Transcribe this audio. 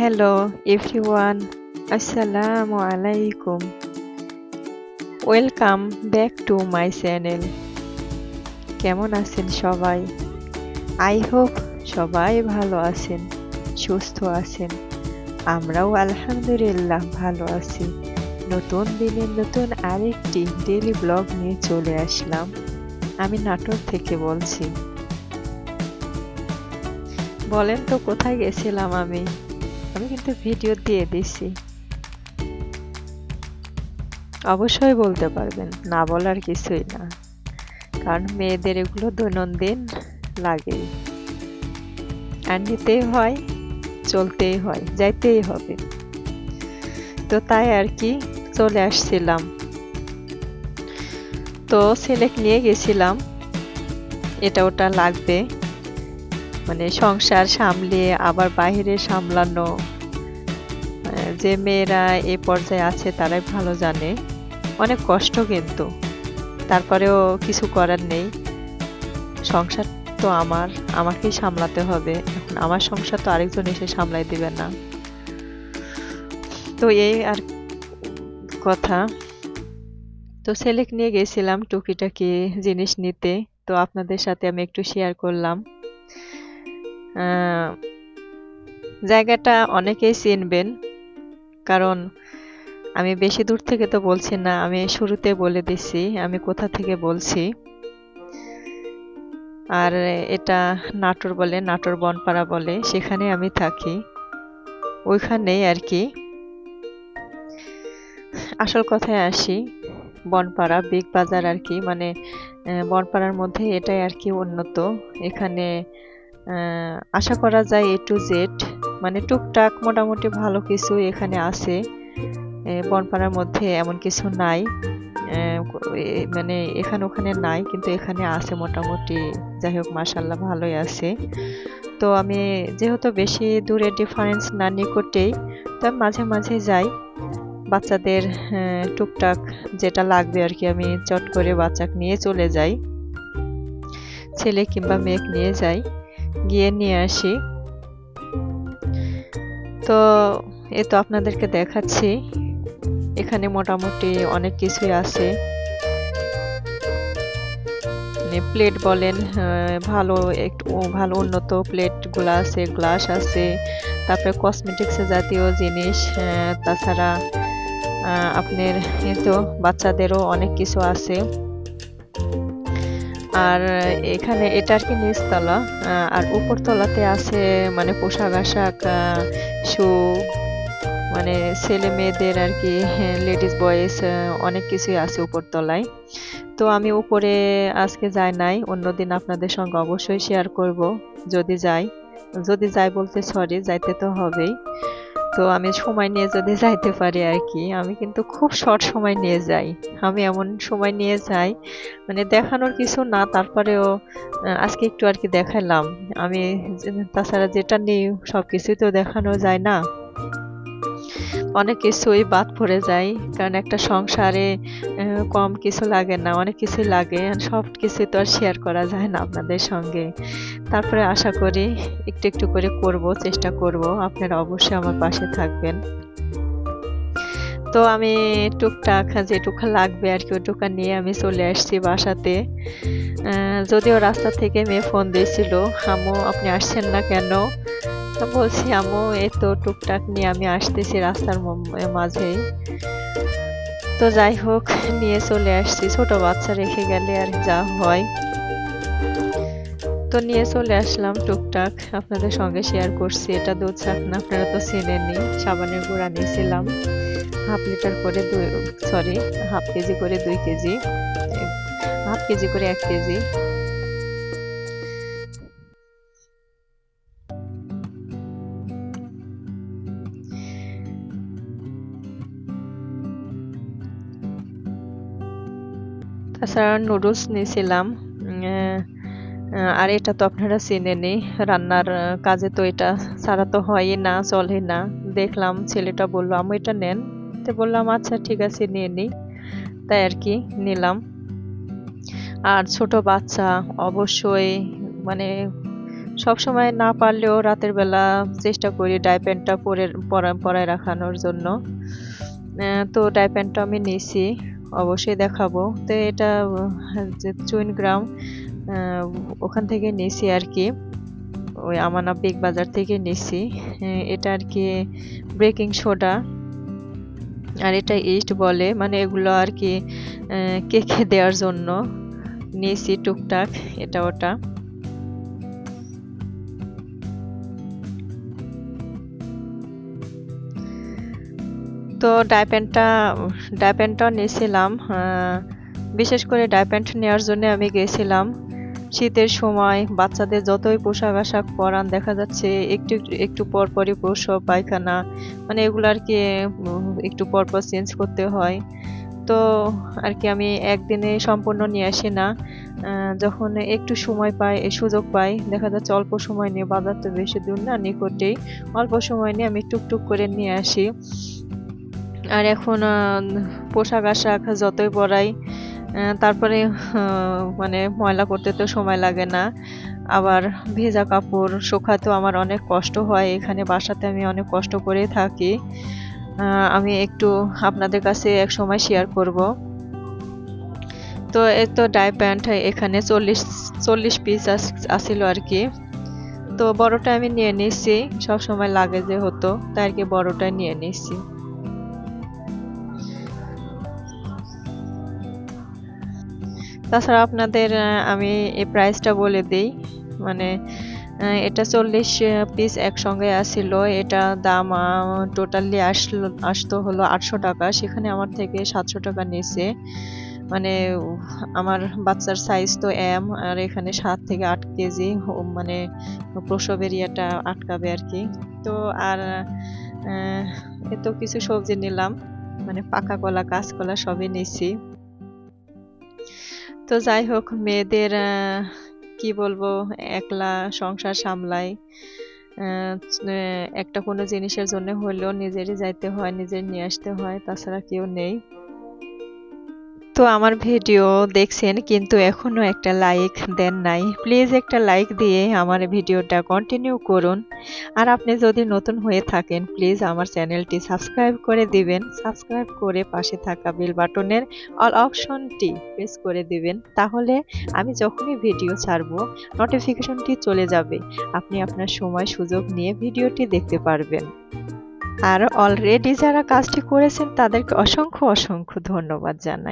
Hello everyone আসসালামু আলাইকুম welcome back to my channel কেমন আছেন সবাই? আই হোপ সবাই ভালো আছেন, সুস্থ আছেন। আমরাও আলহামদুলিল্লাহ ভালো আছি। নতুন দিনে নতুন আরেকটি ডেলি ব্লগ নিয়ে চলে আসলাম। আমি নাটোর থেকে বলছি। বলেন তো, কোথায় গেছিলাম আমি? আমি কিন্তু ভিডিও দিয়ে দিছি। অবশ্যই বলতে পারবেন, না বলার কিছুই না। কারণ মেয়েদের এগুলো দৈনন্দিন লাগেই। আর নিতেই হয়, চলতেই হয়, যাইতেই হবে। তো তাই আর কি, চলে আসছিলাম। তো ছেলেক নিয়ে গেছিলাম, এটা ওটা লাগবে। মানে সংসার সামলিয়ে আবার বাইরে সামলানো যে মেয়েরা এ পর্যায়ে আছে তারাই ভালো জানে। অনেক কষ্ট কিন্তু। তারপরেও কিছু করার নেই। সংসার তো আমার, আমাকেই সামলাতে হবে। এখন আমার সংসার তো আরেকজন এসে সামলাই দিবে না। তো এই আর কথা। তো সেলেক নিয়ে গেছিলাম টুকিটাকি জিনিস নিতে। তো আপনাদের সাথে আমি একটু শেয়ার করলাম। জায়গাটা অনেকেই চিনবেন, কারণ আমি বেশি দূর থেকে তো বলছি না, আমি শুরুতে বলে দিছি, আমি কোথা থেকে বলছি। আর এটা নাটোর বলে, নাটোর বনপাড়া বলে, সেখানে আমি থাকি, ওইখানেই আর কি। আসল কথায় আসি, বনপাড়া, বিগ বাজার আর কি মানে বনপাড়ার মধ্যে এটাই আর কি উন্নত, এখানে আশা করা যায় এ টু জেড মানে টুকটাক মোটামুটি ভালো কিছু এখানে আছে। বনপাড়ার মধ্যে এমন কিছু নাই। মানে এখানে ওখানে নাই, কিন্তু এখানে আছে মোটামুটি। যাই হোক মাসাল্লাহ ভালোই আছে। তো আমি যেহেতু বেশি দূরে ডিফারেন্স না নিকটেই, তো আমি মাঝে মাঝে যাই। বাচ্চাদের টুকটাক যেটা লাগবে আর কি, আমি চট করে বাচ্চাকে নিয়ে চলে যাই। ছেলে কিংবা মেয়েকে নিয়ে যাই। গিয়ে নিয়ে আসি। তো এ তো আপনাদেরকে দেখাচ্ছি। এখানে মোটামুটি অনেক কিছুই আছে। মানে প্লেট বলেন আহ, ভালো একটু ভালো উন্নত প্লেটগুলো আছে গ্লাস আছে তারপরে কসমেটিক্স জাতীয় জিনিস তাছাড়া আপনার তো বাচ্চাদেরও অনেক কিছু আছে। আর এখানে এটা আর কি নিচতলা আর উপরতলাতে আছে মানে পোশাক আশাক শু মানে ছেলে মেয়েদের আর কি লেডিস বয়েজ অনেক কিছুই আছে উপরতলায় তো আমি উপরে আজকে যাই নাই, অন্যদিন আপনাদের সঙ্গে অবশ্যই শেয়ার করব, যদি যাই। যদি যাই বলতে সরি যাইতে তো হবেই। তো আমি সময় নিয়ে যদি যাইতে পারি আর কি, আমি কিন্তু খুব শর্ট সময় নিয়ে যাই। আমি এমন সময় নিয়ে যাই মানে দেখানোর কিছু না, তারপরেও আজকে একটু আর কি দেখালাম আমি তাছাড়া যেটা নেই সব কিছুই তো দেখানো যায় না। অনেক কিছুই বাদ পড়ে যায়, কারণ একটা সংসারে কম কিছু লাগে না, অনেক কিছুই লাগে সব কিছুই তো আর শেয়ার করা যায় না আপনাদের সঙ্গে। তারপরে আশা করি একটু একটু করে করব, চেষ্টা করব, আপনারা অবশ্যই আমার পাশে থাকবেন। তো আমি টুকটাক যেটুকু লাগবে আর কি, ওটুকু নিয়ে আমি চলে আসছি বাসাতে। যদিও রাস্তা থেকে মেয়ে ফোন দিয়েছিল আম্মু আপনি আসছেন না কেন? বলছি, আম্মু, এই তো টুকটাক নিয়ে আমি আসতেছি রাস্তার মাঝে তো যাই হোক, নিয়ে চলে আসছি। ছোট বাচ্চা রেখে গেলে আর যা হয়। তো নিয়ে চলে আসলাম টুকটাক। আপনাদের সঙ্গে শেয়ার করছি। এটা দুধ চাকনা, আপনারা তো চেনেননি সাবানের গুঁড়া নিয়েছিলাম। হাফ লিটার করে দুই সরি হাফ কেজি করে দুই কেজি। হাফ কেজি করে এক কেজি। নুডলস নিয়েছিলাম। আর এটা তো আপনারা চিনেনই, রান্নার কাজে তো এটা ছাড়া তো হয়ই না, চলে না। দেখলাম ছেলেটা বলল, আমি এটা নেন? তো বললাম আচ্ছা ঠিক আছে, নিয়ে নিই তাই আর কি, নিলাম। আর ছোট বাচ্চা, অবশ্যই মানে সব সময় না পারলেও রাতের বেলা চেষ্টা করি ডাই প্যান্টটা পরে পরায় রাখানোর জন্য। তো ডাই প্যান্টটা আমি নিছি অবশ্যই দেখাবো। তো এটা, যে চুইন গ্রাম ওখান থেকে নিয়েছি আর কি। ওই আমানা বিগ বাজার থেকে নিছি। এটা আর কি ব্রেকিং সোডা। আর এটা ইস্ট বলে মানে এগুলো আর কি কেকে দেওয়ার জন্য নিয়েছি টুকটাক, এটা ওটা। তো ডাই প্যান্টটা নিয়েছিলাম বিশেষ করে ডাই নেওয়ার জন্য আমি গেছিলাম। শীতের সময় বাচ্চাদের যতই পোশাক আশাক পরান, দেখা যাচ্ছে একটু একটু পর পরই প্রসব, পায়খানা মানে এগুলো আর কি একটু পর পর চেঞ্জ করতে হয়। তো আর কি আমি একদিনে সম্পূর্ণ নিয়ে আসি না। যখন একটু সময় পাই সুযোগ পাই, দেখা যাচ্ছে অল্প সময় নিয়ে বাজার তো বেশি দূর না, নিকটেই, অল্প সময় নিয়ে আমি টুকটুক করে নিয়ে আসি। আর এখন পোশাক আশাক যতই পরাই তারপরে মানে ময়লা করতে তো সময় লাগে না। আবার ভেজা কাপড় শুকাতেও আমার অনেক কষ্ট হয়। এখানে বাসাতে আমি অনেক কষ্ট করে থাকি। আমি একটু আপনাদের কাছে এক সময় শেয়ার করব। তো এই তো ডাই প্যান্ট এখানে চল্লিশ চল্লিশ পিস আসছিল আর কি। তো বড়টা আমি নিয়ে নিচ্ছি সব সময় লাগে যে হতো তাই আর কি বড়টা নিয়ে নিচ্ছি তাছাড়া আপনাদের আমি এই প্রাইসটা বলে দিই। মানে এটা চল্লিশ পিস একসঙ্গে আসছিল এটা দাম টোটালি আসলো, আসতো হলো আটশো টাকা। সেখানে আমার থেকে সাতশো টাকা নিয়েছে মানে আমার বাচ্চার সাইজ তো এম আর এখানে সাত থেকে আট কেজি মানে প্রসবের ইয়েটা আটকাবে আর কি। তো, আর এত কিছু সবজি নিলাম। মানে পাকা কলা, কাঁচকলা সবই নিছি। তো যাই হোক, মেয়েদের কি বলব, একলা সংসার সামলাই একটা কোনো জিনিসের জন্য হলেও নিজেরই যাইতে হয়, নিজের নিয়ে আসতে হয়, তাছাড়া কেউ নেই। তো আমার ভিডিও দেখছেন, কিন্তু এখনও একটা লাইক দেন নাই। প্লিজ একটা লাইক দিয়ে আমার ভিডিওটা কন্টিনিউ করুন। আর আপনি যদি নতুন হয়ে থাকেন প্লিজ আমার চ্যানেলটি সাবস্ক্রাইব করে দিবেন। সাবস্ক্রাইব করে পাশে থাকা বেল বাটনের অল অপশনটি প্রেস করে দিবেন। তাহলে আমি যখনই ভিডিও ছাড়বো নোটিফিকেশনটি চলে যাবে। আপনি আপনার সময়, সুযোগ নিয়ে ভিডিওটি দেখতে পারবেন। আর অলরেডি যারা কাজটি করেছেন, তাদেরকে অসংখ্য অসংখ্য ধন্যবাদ জানাই।